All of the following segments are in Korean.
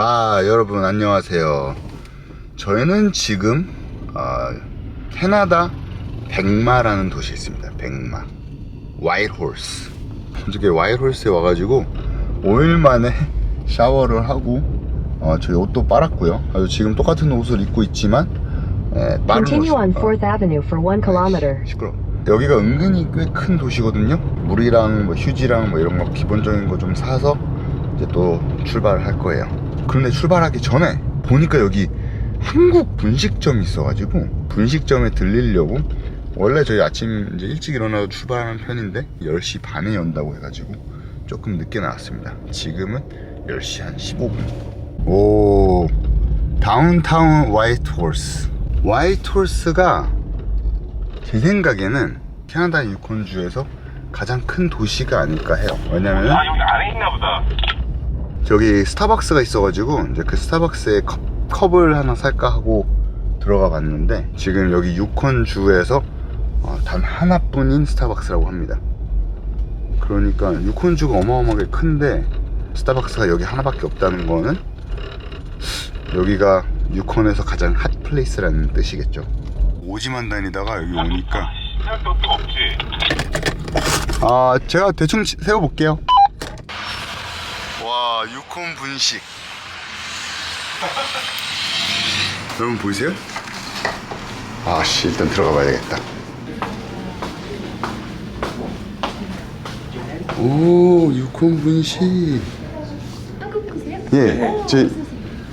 자, 여러분 안녕하세요. 저희는 지금 어, 캐나다 백마라는 도시에 있습니다. 백마. 와이트홀스. 어저께 와이트홀스에 와가지고 5일 만에 샤워를 하고 어, 저희 옷도 빨았고요. 아주 지금 똑같은 옷을 입고 있지만 에, 빠른 Continue on 옷입니다. 4th Avenue for 1 kilometer. 시끄러. 여기가 은근히 꽤 큰 도시거든요. 물이랑 뭐 휴지랑 뭐 이런 거 기본적인 거 좀 사서 이제 또 출발을 할 거예요. 그런데 출발하기 전에 보니까 여기 한국 분식점이 있어가지고 분식점에 들리려고 원래 저희 아침 이제 일찍 일어나서 출발하는 편인데 10시 반에 연다고 해가지고 조금 늦게 나왔습니다. 지금은 10시 한 15분. 오 다운타운 화이트 홀스. 화이트 홀스가 제 생각에는 캐나다 유콘주에서 가장 큰 도시가 아닐까 해요. 왜냐면 아 여기 안에 있나 보다. 저기 스타벅스가 있어가지고 이제 그 스타벅스에 컵, 컵을 하나 살까 하고 들어가 봤는데 지금 여기 유콘주에서 어, 단 하나뿐인 스타벅스라고 합니다. 그러니까 유콘주가 어마어마하게 큰데 스타벅스가 여기 하나밖에 없다는 거는 여기가 유콘에서 가장 핫 플레이스라는 뜻이겠죠. 오지만 다니다가 여기 오니까 없지. 아 제가 대충 치- 세워볼게요 와 유콘 분식 여러분 보이세요? 아씨 일단 들어가 봐야겠다 오 유콘 분식 예제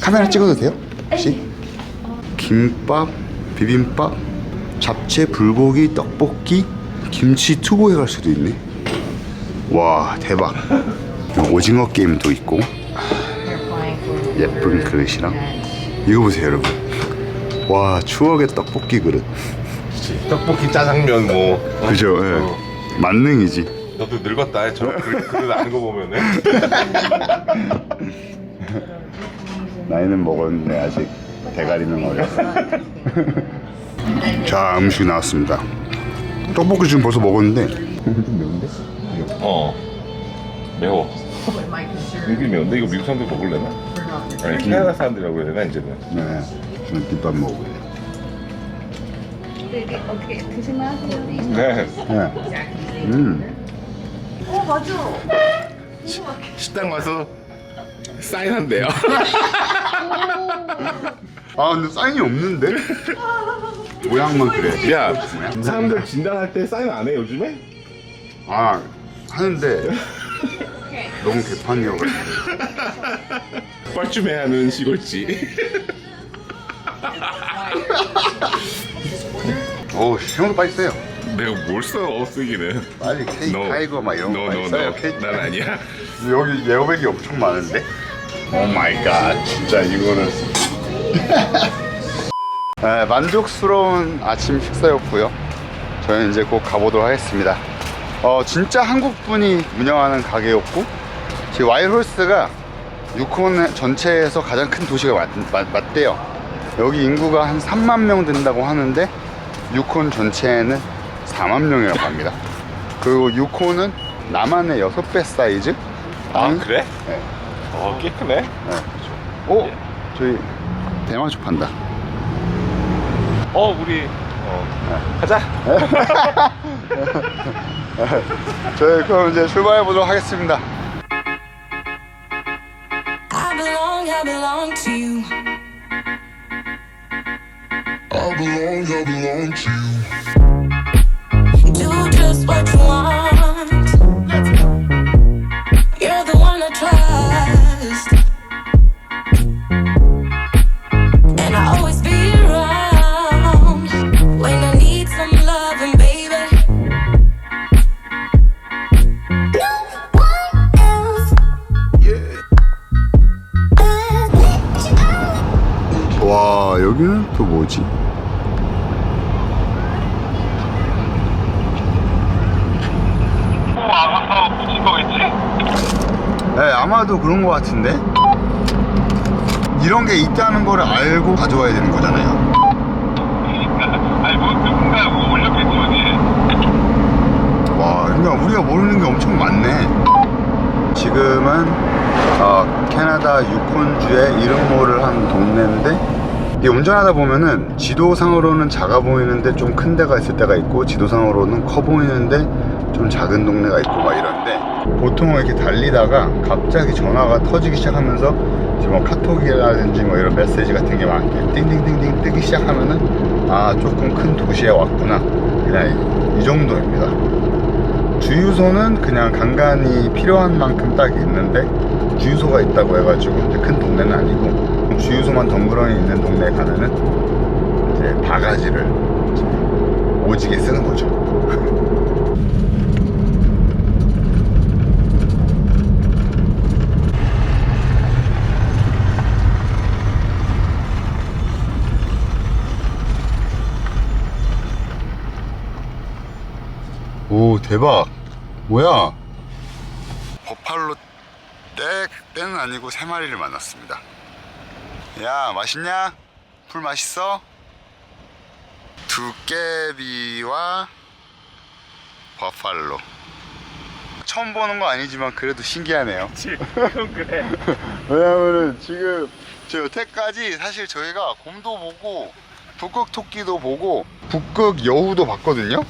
카메라 찍어도 돼요? 혹시? 김밥 비빔밥 잡채 불고기 떡볶이 김치 투고 해 갈 수도 있네 와 대박 오징어 게임도 있고 예쁜 그릇이랑 이거 보세요 여러분 와 추억의 떡볶이 그릇 떡볶이 짜장면 뭐. 그죠 예. 어. 만능이지 너도 늙었다. 저 그, 그릇 아는 거 보면은. 나이는 먹었는데 아직 대가리는 어렸어 자 음식이 나왔습니다 떡볶이 지금 벌써 먹었는데 좀 매운데? 어. 매워. 은근 매운데 이거 미국 사람들 먹을래나? 아니 캐나다 사람들이라고 해야 되나 이제는. 네 저는 김밥 먹어볼래요 오케이 드시면 네. 네. 음. 식당 가서 사인한대요. 아 근데 사인이 없는데? 모양만 그래 야 사람들 진단할 때 사인 안 해 요즘에? 아 하는데 너무 개판이어가지고 뻘쭘해 하는 시골지. 어우 형도 빨리 써요 내가 뭘 써, 쓰기는. 빨리 케이크 타이거 막 이런 거 no, 빨리 no, 써요 no. 케이크 난 아니야. 여기 예어백이 엄청 많은데? 오 마이 갓 진짜 이거는 네, 만족스러운 아침 식사였고요 저희는 이제 곧 가보도록 하겠습니다 어 진짜 한국 분이 운영하는 가게였고 지금 와이홀스가 유콘 전체에서 가장 큰 도시가 맞, 맞, 맞대요 여기 인구가 한 3만 명 된다고 하는데 유콘 전체에는 4만 명이라고 합니다 그리고 유콘은 남한의 6배 사이즈 아 음? 그래? 네. 어, 꽤 크네. 네, 그렇죠. 어? 저희 대마초 판다. 어, 우리 어, 가자. 저희 그럼 이제 출발해 보도록 하겠습니다. Belong, I belong to you. Do just what you want. 같은데 이런 게 있다는 걸 알고 가져와야 되는 거잖아요. 아니 뭐 누군가 뭐 올렸겠지 어디에. 와 그러니까 우리가 모르는 게 엄청 많네. 지금은 어, 캐나다 유콘주의 이름모를 한 동네인데 이게 운전하다 보면은 지도상으로는 작아 보이는데 좀 큰 데가 있을 때가 있고 지도상으로는 커 보이는데 좀 작은 동네가 있고 막 이런데 보통은 이렇게 달리다가 갑자기 전화가 터지기 시작하면서 뭐 카톡이라든지 뭐 이런 메시지 같은 게 막 띵띵띵띵 뜨기 시작하면은 아 조금 큰 도시에 왔구나. 그냥 이, 이 정도입니다. 주유소는 그냥 간간히 필요한 만큼 딱 있는데 주유소가 있다고 해가지고 큰 동네는 아니고 주유소만 덩그러니 있는 동네에 가면은 이제 바가지를 오지게 쓰는 거죠. 오 대박 뭐야 버팔로 떼, 떼는 아니고 세 마리를 만났습니다 야 맛있냐? 풀 맛있어? 두께비와 버팔로 처음 보는 거 아니지만 그래도 신기하네요 지금 그래. 왜냐면은 지금 저 여태까지 사실 저희가 곰도 보고 북극 토끼도 보고 북극 여우도 봤거든요.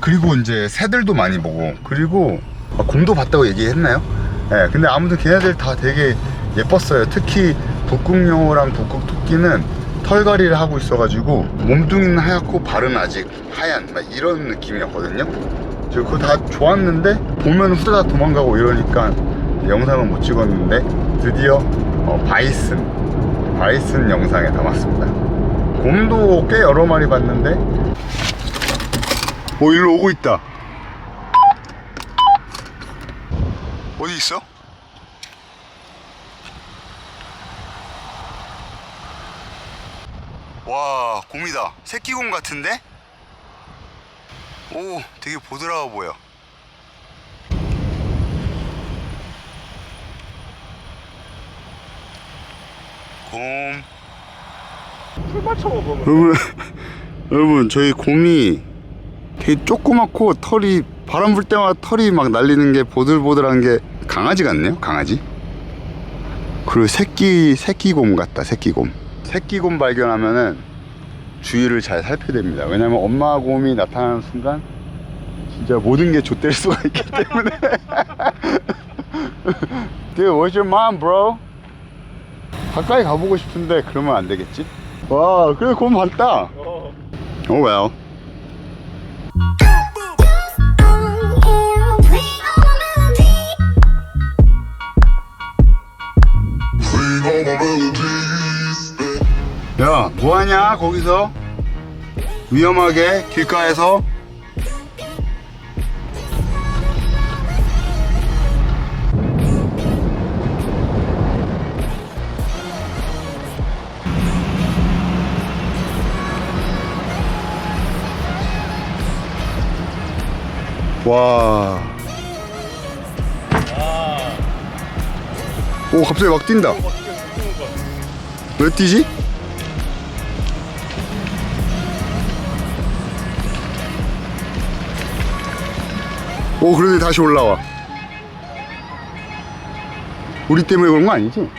그리고 이제 새들도 많이 보고 그리고 아, 곰도 봤다고 얘기했나요? 예, 근데 아무튼 걔네들 다 되게 예뻤어요. 특히 북극 여우랑 북극 토끼는 털갈이를 하고 있어가지고 몸뚱이는 하얗고 발은 아직 하얀 막 이런 느낌이었거든요. 저 그거 다 좋았는데 보면 후다닥 도망가고 이러니까 영상은 못 찍었는데 드디어 어, 바이슨 바이슨 영상에 담았습니다. 곰도 꽤 여러 마리 봤는데 오 일로 오고 있다. 어디 있어? 와 곰이다. 새끼 곰 같은데? 오 되게 보드라워 보여. 곰. 여러분, 여러분 저희 곰이 되게 조그맣고 털이 바람 불 때마다 털이 막 날리는 게 보들보들한 게 강아지 같네요 강아지 그리고 새끼 새끼곰 같다 새끼곰 새끼곰 발견하면은 주위를 잘 살펴야 됩니다 왜냐면 엄마 곰이 나타나는 순간 진짜 모든 게 좆될 수가 있기 때문에 Dude, where's your mom, bro? 가까이 가보고 싶은데 그러면 안 되겠지? 와, 그래 곰 봤다. 어. Oh well. All my melodies. 야, 뭐하냐 거기서? 위험하게 길가에서? 와. 오, 갑자기 막 뛴다. 왜 뛰지? 오 그러더니 다시 올라와 우리 때문에 그런 거 아니지?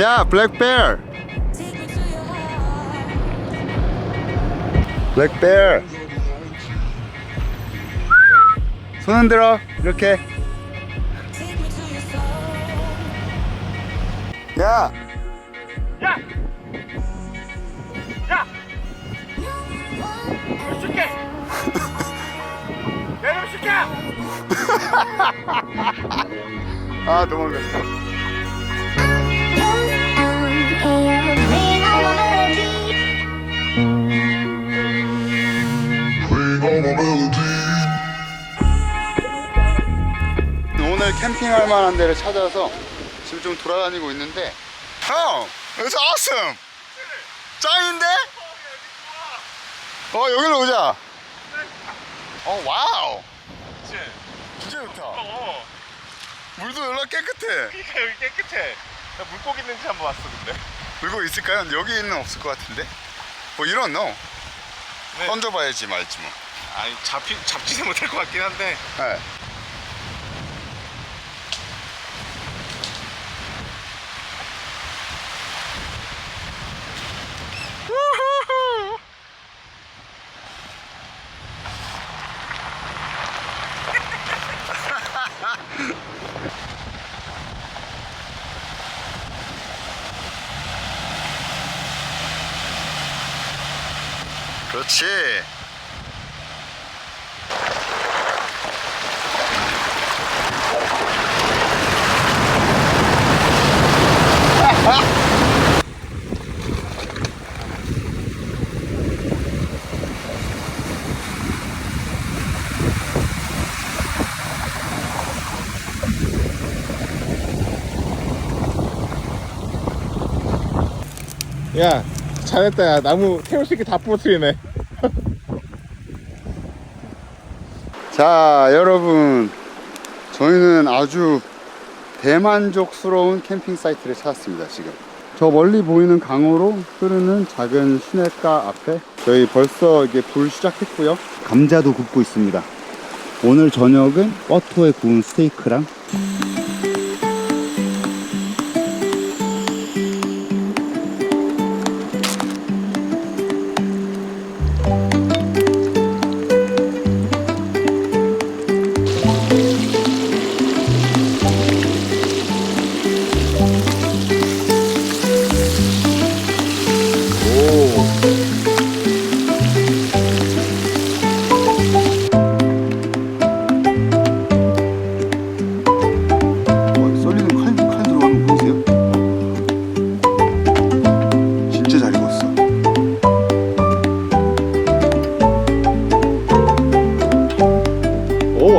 야 heart. 블랙베어 손 흔들어 이렇게 야! 아 도망갔어. 오늘 캠핑할 만한 데를 찾아서 지금 좀 돌아다니고 있는데 형! It's awesome! 짱인데? 어 여기로 오자 어 와우 좋다 어. 물도 연락 깨끗해 그니까 여기 깨끗해. 나 물고기 있는지 한번 봤어, 근데. 물고 있을까요? 여기는 없을 것 같은데 뭐 이런 너 네. 던져봐야지 말지 뭐 아니 잡히 잡지는 못할 것 같긴 한데 네. 그렇지. 야 잘했다 야 나무 태울 수 있게 다 부러뜨리네 자, 여러분. 저희는 아주 대만족스러운 캠핑 사이트를 찾았습니다, 지금. 저 멀리 보이는 강으로 흐르는 작은 시냇가 앞에 저희 벌써 이게 불 시작했고요. 감자도 굽고 있습니다. 오늘 저녁은 버터에 구운 스테이크랑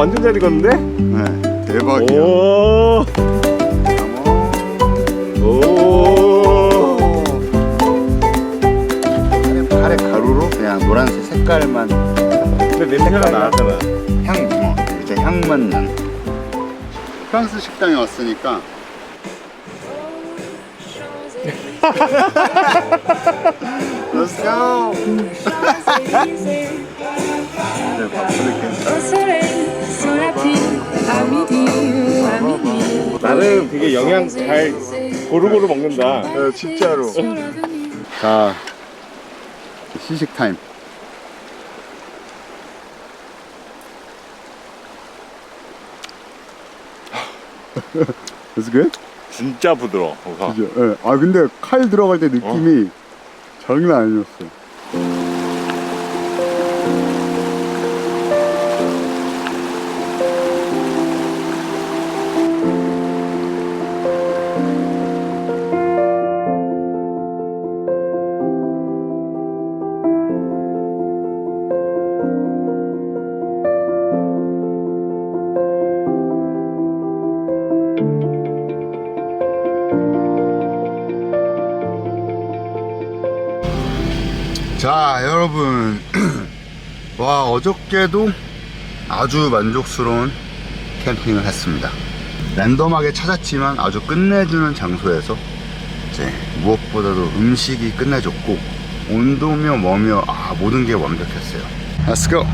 완전 잘 익었는데? 네, 대박이야. 오, 오. 카레, 카레 가루로 그냥 노란색 색깔만 근데 냄새가 나잖아 향, 어, 이제 향만 난. 프랑스 식당에 왔으니까 Let's go. 네, 바쁘게. 나는 되게 영양 잘 고루고루 먹는다 네, 진짜로. 자, 시식 타임. That's good? 진짜 부드러워 우선 그죠? 예. 아 근데 칼 들어갈 때 느낌이 장난 아니었어. 자 여러분. 와 어저께도 아주 만족스러운 캠핑을 했습니다. 랜덤하게 찾았지만 아주 끝내주는 장소에서 이제 무엇보다도 음식이 끝내줬고 온도며 뭐며 아 모든 게 완벽했어요. Let's go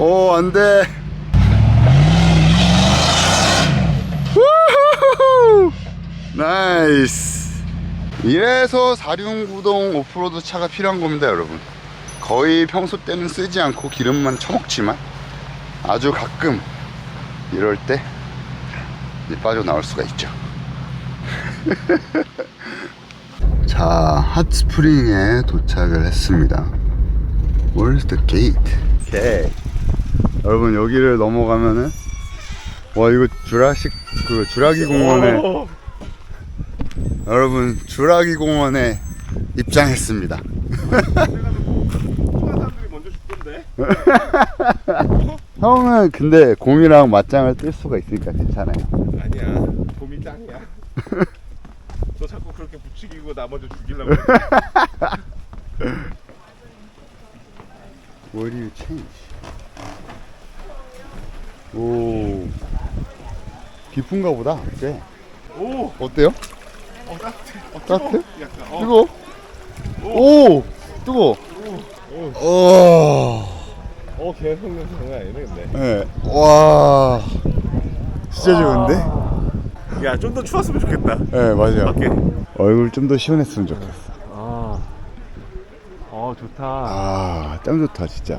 오 안 돼 우후후후. 나이스. 이래서 사륜구동 오프로드 차가 필요한 겁니다 여러분. 거의 평소 때는 쓰지 않고 기름만 처먹지만 아주 가끔 이럴 때 빠져나올 수가 있죠. 자 핫스프링에 도착을 했습니다. Gate? 오케이 여러분 여기를 넘어가면은 와 이거 주라식 그 주라기 공원에 오. 여러분 주라기 공원에 입장했습니다. 형은 근데 곰이랑 맞짱을 뜰 수가 있으니까 괜찮아요. 아니야. 곰이 짱이야. 너 자꾸 그렇게 부추기고 나 먼저 죽이려고 What do you change? 오 깊은가 보다 꽤 오! 어때요? 어, 따뜻해. 어, 따뜻해? 약간, 어. 뜨거? 오 뜨거. 오. 어, 계속 냄새 장난 아니네, 근데. 네. 와 진짜 좋은데? 야, 좀 더 추웠으면 좋겠다. 네 맞아요. 밖에. 얼굴 좀 더 시원했으면 좋겠어. 아. 어, 좋다. 아 땀 좋다 진짜.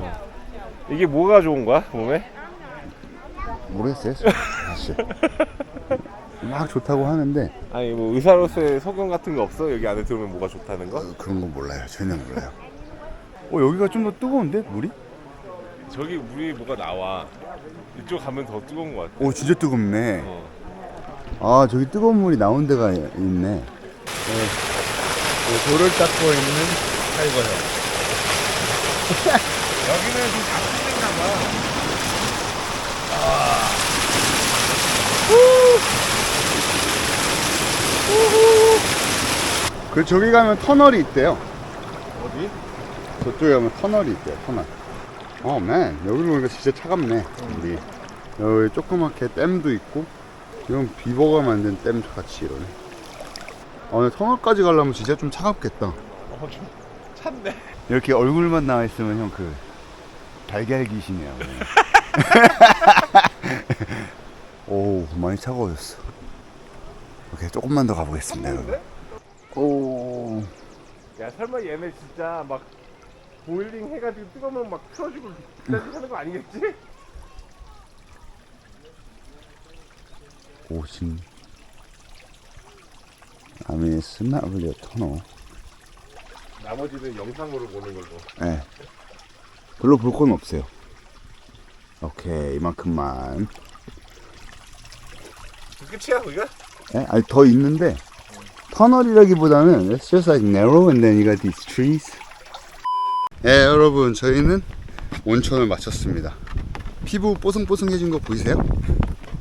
이게 뭐가 좋은 거야, 몸에? 모르겠어요 사실. 막 좋다고 하는데 아니, 뭐, 의사로서의 소견 같은 거 없어? 여기 안에 들어오면 뭐가 좋다는 거? 그런 건 몰라요 전혀 몰라요. 어 여기가 좀 더 뜨거운데 물이? 저기 물이 뭐가 나와. 이쪽 가면 더 뜨거운 거 같아. 오 진짜 뜨겁네. 어. 아 저기 뜨거운 물이 나온 데가 있네. 네. 돌을 닦고 있는 탈거형. 여기는 좀 작품인가 봐. 그 저기 가면 터널이 있대요. 어디? 저쪽에 가면 터널이 있대요. 터널. 어, 맨 여기로 보니까 진짜 차갑네. 우리 여기 조그맣게 댐도 있고 이런 비버가 만든 댐 같이 이러네. 아, 근데 터널까지 가려면 진짜 좀 차갑겠다. 어, 좀 찼네. 이렇게 얼굴만 나와 있으면 형 그 달걀 귀신이야. 오 많이 차가워졌어. 오케이 조금만 더 가보겠습니다. 여러분. 오 야, 설마 얘네 진짜 막 보일링 해가지고 뜨거우면 막 풀어주고 기다리고 하는 거 아니겠지? 오신 아미 스나블리어 터널. 나머지는 영상으로 보는 걸로. 네. 별로 볼 건 없어요. 오케이 이만큼만. 끝이야, 거기가? 네? 아니 더 있는데 터널이라기보다는 it's just like narrow and then you got these trees. 네 여러분 저희는 온천을 마쳤습니다. 피부 뽀송뽀송해진 거 보이세요?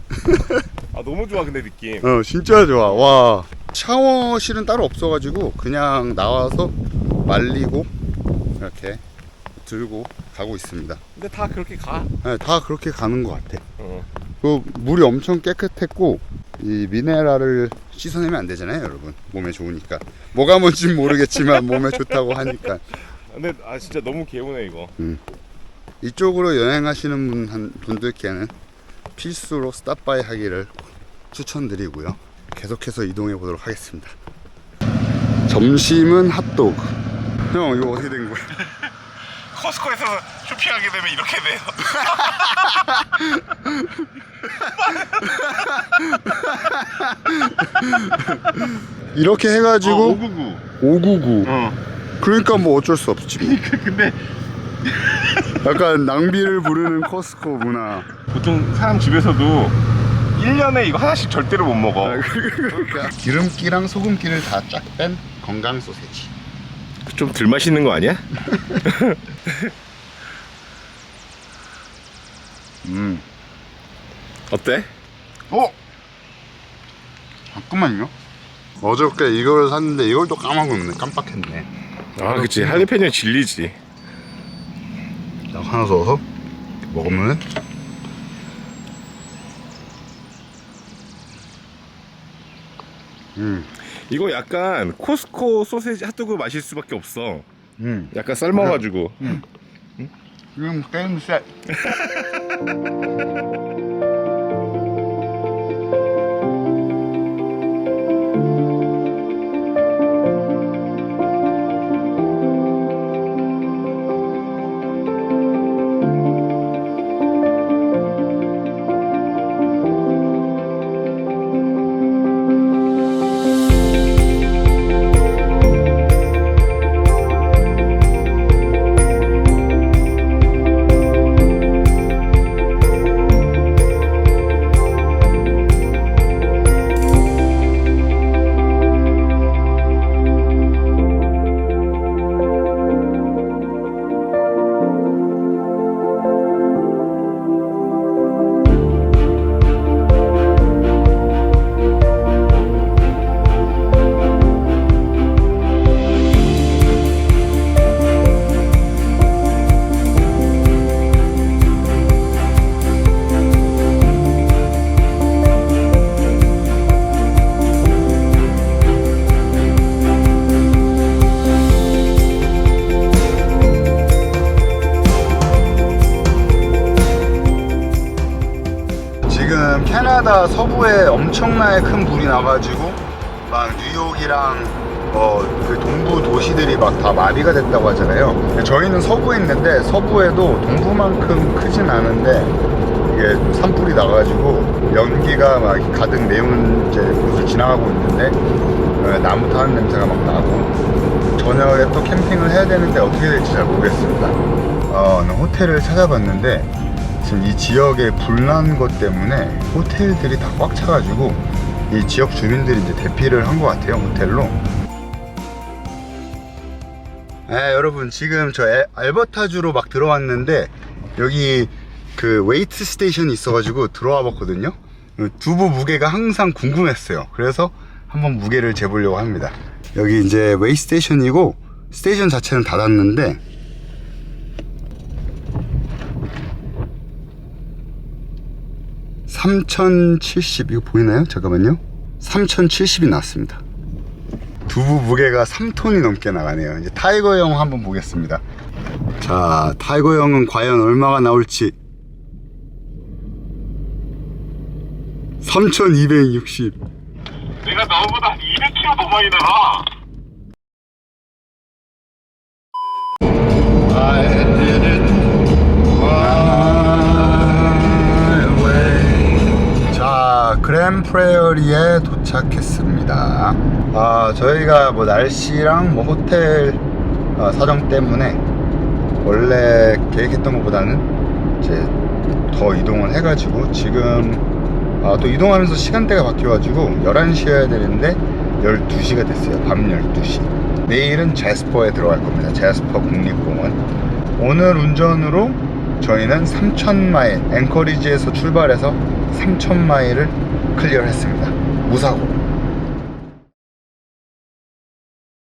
아, 너무 좋아, 근데 느낌. 어 진짜 좋아 와 샤워실은 따로 없어가지고 그냥 나와서 말리고 이렇게 들고 가고 있습니다. 근데 다 그렇게 가. 네, 다 그렇게 가는 것 같아. 어. 그 물이 엄청 깨끗했고 이 미네랄을 씻어내면 안 되잖아요, 여러분. 몸에 좋으니까. 뭐가 뭔진 모르겠지만 몸에 좋다고 하니까. 근데 아 진짜 너무 개운해 이거. 이쪽으로 여행하시는 분, 한, 분들께는 필수로 스탑바이 하기를 추천드리고요. 계속해서 이동해 보도록 하겠습니다. 점심은 핫도그. 형, 이거 어떻게 된 거야? 코스코에서 쇼핑하게 되면 이렇게 돼요. 이렇게 해가지고 599. 599. 어. 그러니까 뭐 어쩔 수 없지. 뭐. 근데 약간 낭비를 부르는 코스코 문화. 보통 사람 집에서도 1년에 이거 하나씩 절대로 못 먹어. 그러니까 기름기랑 소금기를 다 쫙 뺀 건강 소세지. 좀 덜 맛있는 거 아니야? 음. 어때? 어? 잠깐만요. 어저께 이걸 샀는데 이걸 또 까먹었네. 깜빡했네. 아 그치 할리페니는 진리지. 딱 하나 넣어서 먹으면 음. 이거 약간 코스코 소세지 핫도그 마실 수밖에 없어. 음. 약간 삶아가지고. 지금 게임 셋. 서부에 엄청나게 큰 불이 나가지고 막 뉴욕이랑 어, 그 동부 도시들이 막 다 마비가 됐다고 하잖아요. 저희는 서부에 있는데 서부에도 동부만큼 크진 않은데 이게 좀 산불이 나가지고 연기가 막 가득 메운 이제 곳을 지나가고 있는데 어, 나무 타는 냄새가 막 나고 저녁에 또 캠핑을 해야 되는데 어떻게 될지 잘 모르겠습니다. 어, 호텔을 찾아봤는데 지금 이 지역에 불난 것 때문에 호텔들이 다 꽉 차가지고 이 지역 주민들이 이제 대피를 한 것 같아요 호텔로. 네, 여러분 지금 저 에- 알버타주로 막 들어왔는데 여기 그 웨이트 스테이션이 있어가지고 들어와 봤거든요. 두부 무게가 항상 궁금했어요. 그래서 한번 무게를 재보려고 합니다. 여기 이제 웨이 스테이션이고 스테이션 자체는 닫았는데 (3070) 이거 보이나요? 잠깐만요. (3070이) 나왔습니다. 두부 무게가 3톤이 넘게 나가네요. 이제 타이거 형 한번 보겠습니다. 자 타이거 형은 과연 얼마가 나올지. 3260 내가 너보다 200kg 더 많이 나가. 프레어리에 도착했습니다. 아, 저희가 뭐 날씨랑 뭐 호텔 어, 사정 때문에 원래 계획했던 것보다는 이제 더 이동을 해가지고 지금 아, 또 이동하면서 시간대가 바뀌어가지고 11시여야 되는데 12시가 됐어요. 밤 12시. 내일은 제스퍼에 들어갈 겁니다. 제스퍼 국립공원. 오늘 운전으로 저희는 3,000마일, 앵커리지에서 출발해서 3,000마일을 클리어 했습니다. 무사고.